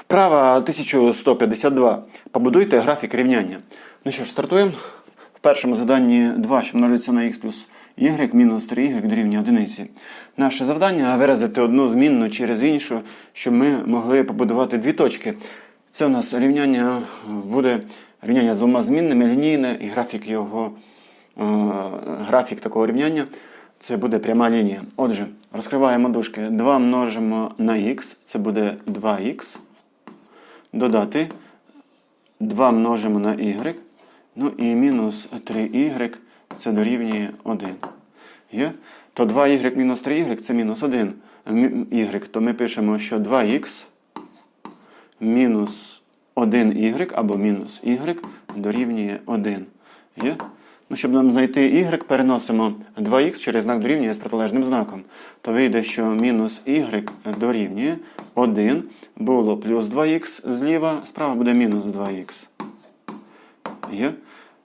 Вправа 1152. Побудуйте графік рівняння. Ну що ж, стартуємо. В першому заданні 2, що множиться на х плюс y мінус 3y дорівнює одиниці. Наше завдання виразити одну змінну через іншу, щоб ми могли побудувати дві точки. Це у нас рівняння буде рівняння з двома змінними, лінійне, і графік його, е, графік такого рівняння це буде пряма лінія. Отже, розкриваємо дужки. 2 множимо на х, це буде 2х. Додати 2 множимо на y. Ну і мінус 3y це дорівнює 1. Є? То 2y мінус 3y це мінус 1 y. То ми пишемо, що 2х мінус 1y або мінус y дорівнює 1. Є? Ну, щоб нам знайти y, переносимо 2х через знак дорівнює з протилежним знаком. То вийде, що мінус y дорівнює 1 було плюс 2х зліва, справа буде мінус 2х. Є?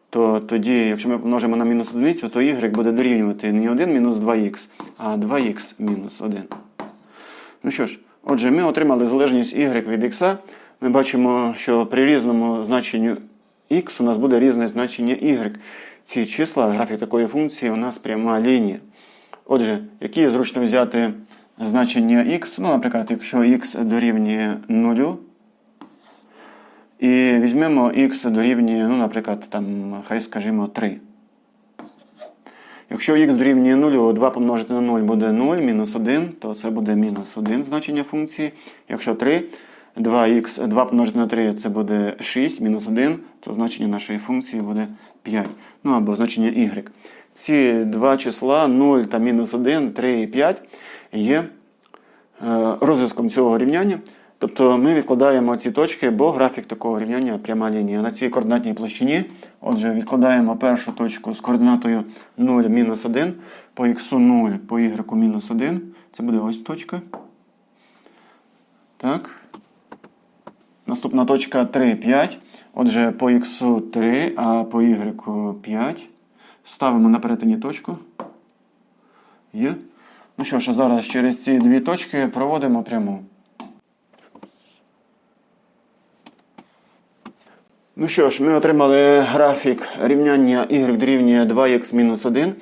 То тоді, якщо ми помножимо на мінус одиницю, то y буде дорівнювати не 1 мінус 2х, а 2х мінус 1. Ну що ж, отже, ми отримали залежність y від x. Ми бачимо, що при різному значенню x у нас буде різне значення y. Ці числа, графік такої функції, у нас пряма лінія. Отже, які зручно взяти значення x, ну, наприклад, якщо x дорівнює 0, і візьмемо x дорівнює, ну, наприклад, там, хай скажімо, 3. Якщо х дорівнює 0, 2 помножити на 0 буде 0, мінус 1, то це буде мінус 1 значення функції. Якщо 3, 2х, 2 помножити на 3 це буде 6, мінус 1, то значення нашої функції буде 5. Ну або значення y. Ці два числа 0 та мінус 1, 3 і 5 є е, розв'язком цього рівняння. Тобто ми відкладаємо ці точки, бо графік такого рівняння пряма лінія. На цій координатній площині, отже, відкладаємо першу точку з координатою 0, мінус 1, по х 0, по y мінус 1. Це буде ось точка. Так. Наступна точка 3, 5. Отже, по х 3, а по y 5. Ставимо на перетині точку. Є. Ну що ж, а зараз через ці дві точки проводимо пряму. Ну що ж, ми отримали графік рівняння y дорівнює 2х-1.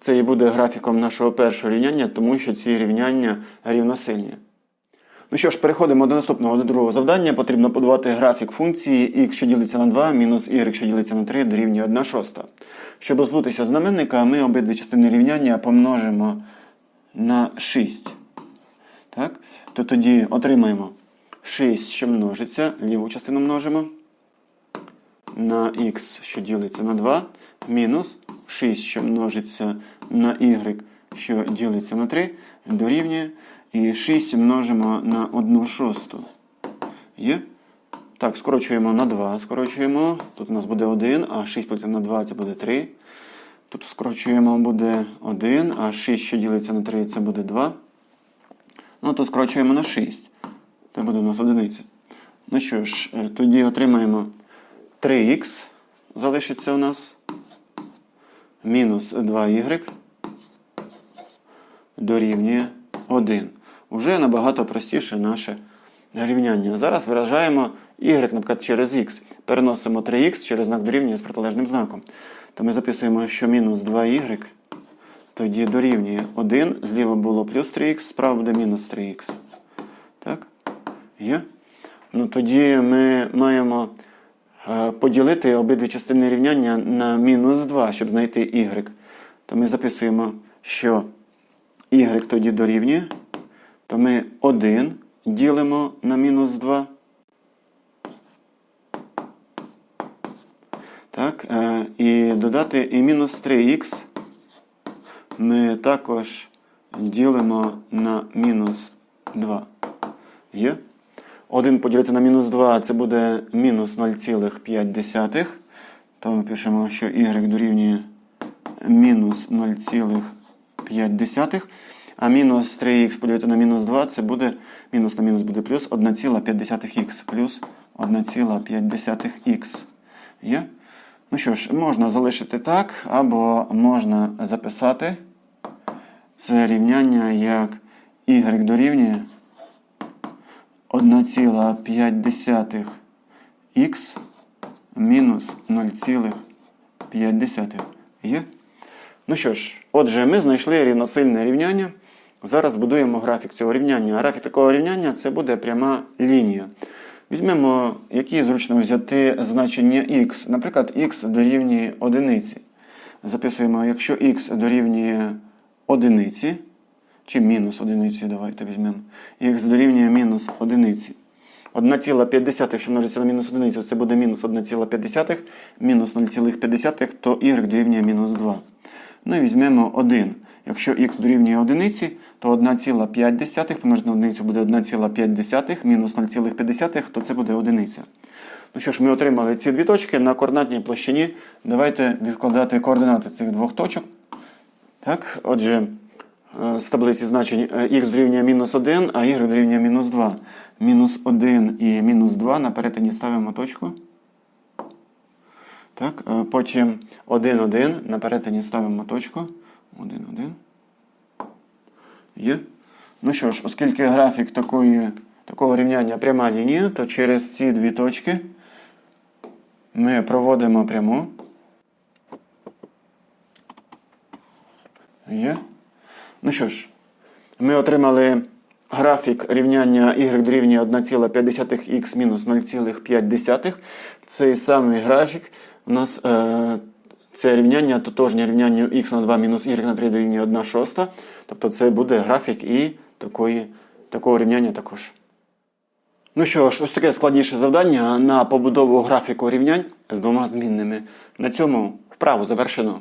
Це і буде графіком нашого першого рівняння, тому що ці рівняння рівносильні. Ну що ж, переходимо до наступного до другого завдання. Потрібно подавати графік функції x, що ділиться на 2, мінус y, що ділиться на 3, дорівнює 1 шоста. Щоб позбутися знаменника, ми обидві частини рівняння помножимо на 6. Так? То тоді отримаємо 6, що множиться, ліву частину множимо на х, що ділиться на 2, мінус 6, що множиться на y, що ділиться на 3, дорівнює. І 6 множимо на 1 шосту. Є? Так, скорочуємо на 2. Скорочуємо. Тут у нас буде 1, а 6 поділити на 2 це буде 3. Тут скорочуємо буде 1, а 6, що ділиться на 3, це буде 2. Ну, то скорочуємо на 6. Це буде у нас одиниця. Ну що ж, е, тоді отримаємо 3х. Залишиться у нас. Мінус 2y. Дорівнює 1. Уже набагато простіше наше рівняння. Зараз виражаємо y, наприклад, через х. Переносимо 3х через знак дорівнює з протилежним знаком. То ми записуємо, що мінус 2y тоді дорівнює 1. Зліва було плюс 3х, справа буде мінус 3х. Так? Є? Ну тоді ми маємо е, поділити обидві частини рівняння на мінус 2, щоб знайти y. То ми записуємо, що y тоді дорівнює, то ми 1 ділимо на мінус 2. Так, е, і додати і мінус 3х ми також ділимо на мінус 2. Є? 1 поділити на мінус 2 це буде мінус 0,5. То пишемо, що y дорівнює мінус 0,5. А мінус 3х поділити на мінус 2 це буде мінус на мінус буде плюс 1,5х плюс 1,5х. Є? Ну що ж, можна залишити так, або можна записати це рівняння як y дорівнює 1,5х мінус 0,5 є. Ну що ж, отже, ми знайшли рівносильне рівняння. Зараз будуємо графік цього рівняння. Графік такого рівняння це буде пряма лінія. Візьмемо, які зручно взяти значення х. Наприклад, х дорівнює одиниці. Записуємо, якщо х дорівнює одиниці, чи мінус одиниці, давайте візьмемо. Х дорівнює мінус одиниці. 1,5, якщо множиться на мінус одиницю, це буде мінус 1,5, мінус 0,5, то y дорівнює мінус 2. Ну і візьмемо 1. Якщо х дорівнює одиниці, то 1,5 помножити на одиницю буде 1,5, мінус 0,5, то це буде одиниця. Ну що ж, ми отримали ці дві точки на координатній площині. Давайте відкладати координати цих двох точок. Так, отже, е, з таблиці значень е, х дорівнює мінус 1, а y дорівнює мінус 2. Мінус 1 і мінус 2 на перетині ставимо точку. Так, е, потім 1, 1 на перетині ставимо точку. 1, 1. Є. Ну що ж, оскільки графік такої, такого рівняння пряма лінія, то через ці дві точки ми проводимо пряму. Є. Ну що ж, ми отримали графік рівняння y дорівнює 1,5х мінус 0,5. Цей самий графік у нас е, це рівняння тотожнє рівнянню х на 2 мінус y на 3 дорівнює 1 шоста. Тобто це буде графік і такої, такого рівняння також. Ну що ж, ось таке складніше завдання на побудову графіку рівнянь з двома змінними. На цьому вправу завершено.